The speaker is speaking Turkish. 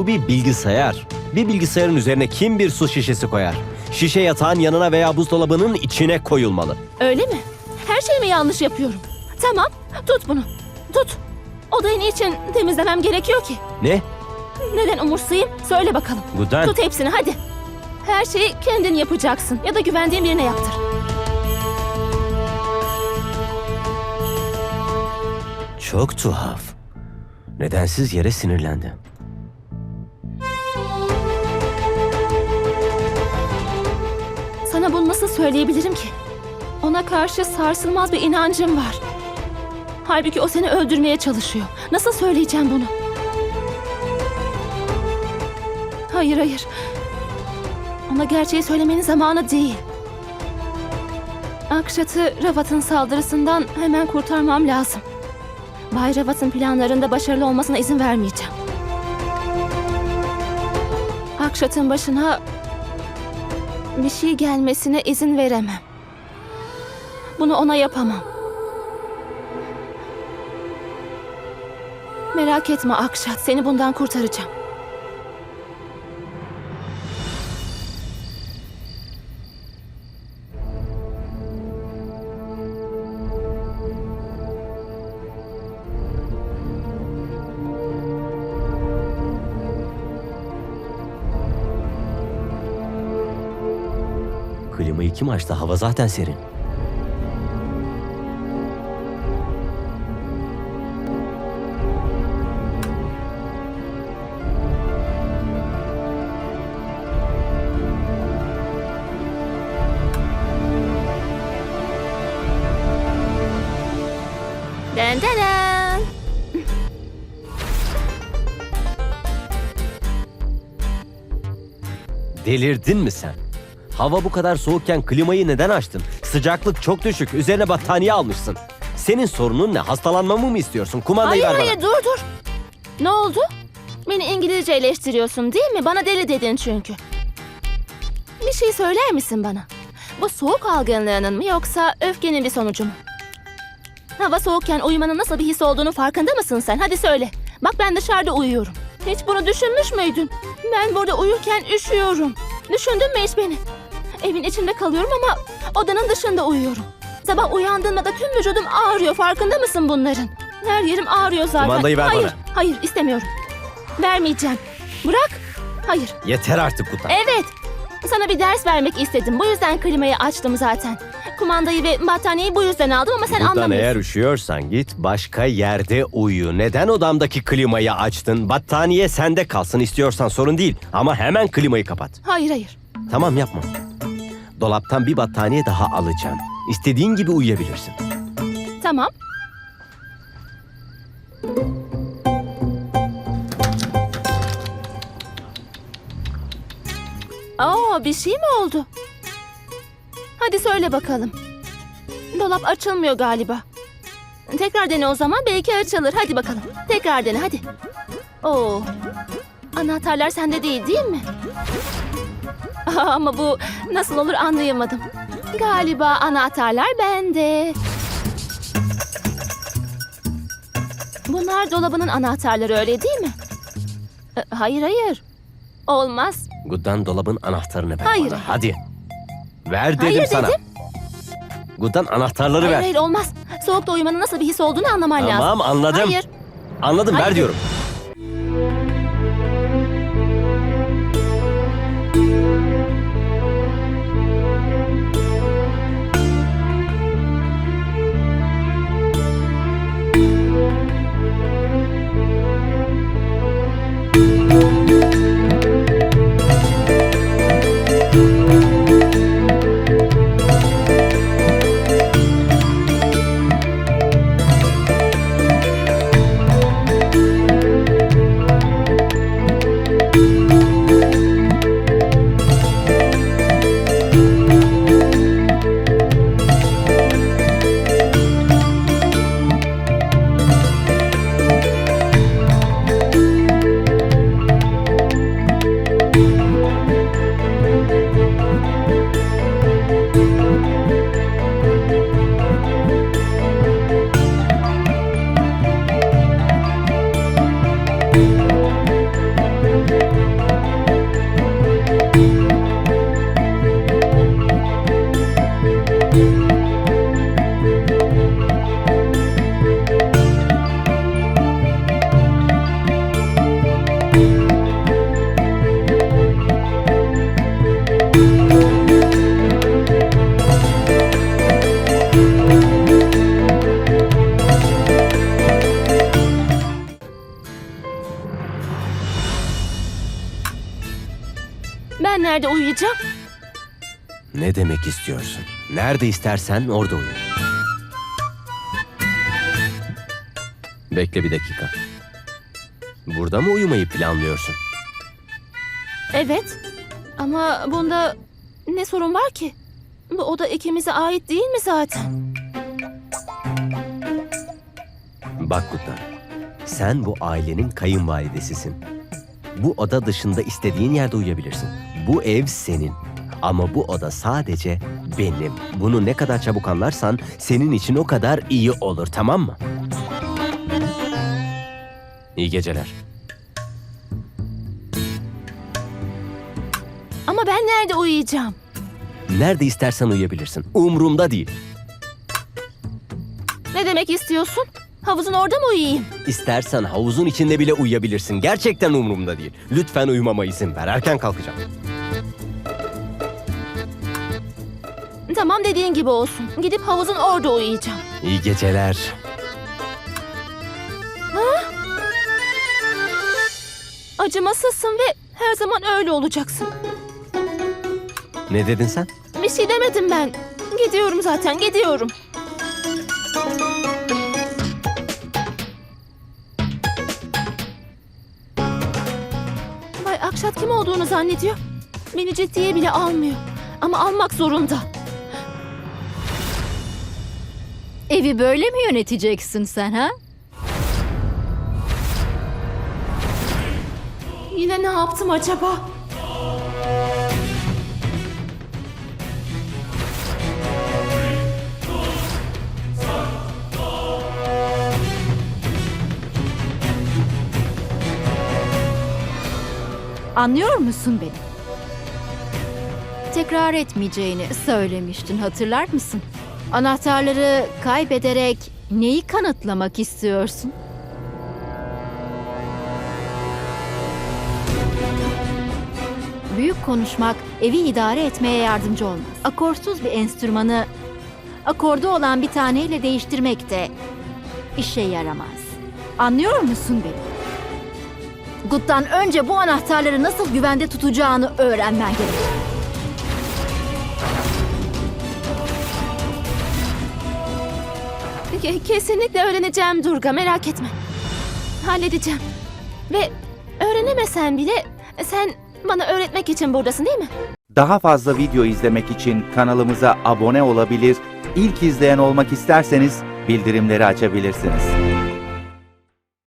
Bu bir bilgisayar. Bir bilgisayarın üzerine kim bir su şişesi koyar? Şişe yatağın yanına veya buzdolabının içine koyulmalı. Öyle mi? Her şeyi mi yanlış yapıyorum? Tamam, tut bunu. Tut. Odayı niçin temizlemem gerekiyor ki? Ne? Neden umursayayım? Söyle bakalım. Gudan. Tut hepsini hadi. Her şeyi kendin yapacaksın ya da güvendiğin birine yaptır. Çok tuhaf. Nedensiz yere sinirlendi. Nasıl söyleyebilirim ki? Ona karşı sarsılmaz bir inancım var. Halbuki o seni öldürmeye çalışıyor. Nasıl söyleyeceğim bunu? Hayır hayır. Ona gerçeği söylemenin zamanı değil. Akşat'ı Ravat'ın saldırısından hemen kurtarmam lazım. Bay Ravat'ın planlarında başarılı olmasına izin vermeyeceğim. Akşat'ın başına bir şey gelmesine izin veremem. Bunu ona yapamam. Merak etme Akşat, seni bundan kurtaracağım. Klimayı kim açtı? Hava zaten serin. Delirdin mi sen? Hava bu kadar soğukken klimayı neden açtın? Sıcaklık çok düşük. Üzerine battaniye almışsın. Senin sorunun ne? Hastalanmamı mı istiyorsun? Kumandayı Hayır ver hayır dur dur. Ne oldu? Beni İngilizce eleştiriyorsun değil mi? Bana deli dedin çünkü. Bir şey söyler misin bana? Bu soğuk algınlığının mı yoksa öfkenin bir sonucu mu? Hava soğukken uyumanın nasıl bir his olduğunu farkında mısın sen? Hadi söyle. Bak ben dışarıda uyuyorum. Hiç bunu düşünmüş müydün? Ben burada uyurken üşüyorum. Düşündün mü hiç beni? Evin içinde kalıyorum ama odanın dışında uyuyorum. Sabah uyandığımda tüm vücudum ağrıyor. Farkında mısın bunların? Her yerim ağrıyor zaten. Kumandayı ver hayır, bana. Hayır, istemiyorum. Vermeyeceğim. Bırak. Hayır. Yeter artık Kutan. Evet. Sana bir ders vermek istedim. Bu yüzden klimayı açtım zaten. Kumandayı ve battaniyeyi bu yüzden aldım ama sen Kutan anlamıyorsun. eğer üşüyorsan git başka yerde uyu. Neden odamdaki klimayı açtın? Battaniye sende kalsın istiyorsan sorun değil. Ama hemen klimayı kapat. Hayır hayır. Tamam yapma. Dolaptan bir battaniye daha alacağım. İstediğin gibi uyuyabilirsin. Tamam. Aa, bir şey mi oldu? Hadi söyle bakalım. Dolap açılmıyor galiba. Tekrar dene o zaman belki açılır. Hadi bakalım. Tekrar dene hadi. Oo. Anahtarlar sende değil değil mi? Ama bu nasıl olur anlayamadım. Galiba anahtarlar bende. Bunlar dolabının anahtarları öyle değil mi? E, Hayır hayır. Olmaz. Guddan dolabın anahtarını ver Hayır. bana. Hadi. Ver dedim Hayır sana. dedim. Guddan anahtarları Hayır ver. hayır olmaz. Soğukta uyumanın nasıl bir his olduğunu anlaman lazım. Tamam anladım. Hayır. Anladım ver Hayır. diyorum. Uyuyacağım? Ne demek istiyorsun? Nerede istersen orada uyu. Bekle bir dakika. Burada mı uyumayı planlıyorsun? Evet. Ama bunda ne sorun var ki? Bu oda ikimize ait değil mi zaten? Bak Guttan, sen bu ailenin kayınvalidesisin. Bu oda dışında istediğin yerde uyuyabilirsin. Bu ev senin. Ama bu oda sadece benim. Bunu ne kadar çabuk anlarsan senin için o kadar iyi olur, tamam mı? İyi geceler. Ama ben nerede uyuyacağım? Nerede istersen uyuyabilirsin. Umrumda değil. Ne demek istiyorsun? Havuzun orada mı uyuyayım? İstersen havuzun içinde bile uyuyabilirsin. Gerçekten umurumda değil. Lütfen uyumama izin ver. Erken kalkacağım. Tamam dediğin gibi olsun. Gidip havuzun orada uyuyacağım. İyi geceler. Acımasızsın ve her zaman öyle olacaksın. Ne dedin sen? Bir şey demedim ben. Gidiyorum zaten, gidiyorum. Bay Akşat kim olduğunu zannediyor. Beni ciddiye bile almıyor. Ama almak zorunda. Evi böyle mi yöneteceksin sen ha? Yine ne yaptım acaba? Anlıyor musun beni? Tekrar etmeyeceğini söylemiştin hatırlar mısın? Anahtarları kaybederek neyi kanıtlamak istiyorsun? Büyük konuşmak evi idare etmeye yardımcı olmaz. Akorsuz bir enstrümanı akordu olan bir taneyle değiştirmek de işe yaramaz. Anlıyor musun beni? Gut'tan önce bu anahtarları nasıl güvende tutacağını öğrenmen gerek. Ke- Kesinlikle öğreneceğim Durga, merak etme. Halledeceğim. Ve öğrenemesen bile sen bana öğretmek için buradasın değil mi? Daha fazla video izlemek için kanalımıza abone olabilir, ilk izleyen olmak isterseniz bildirimleri açabilirsiniz.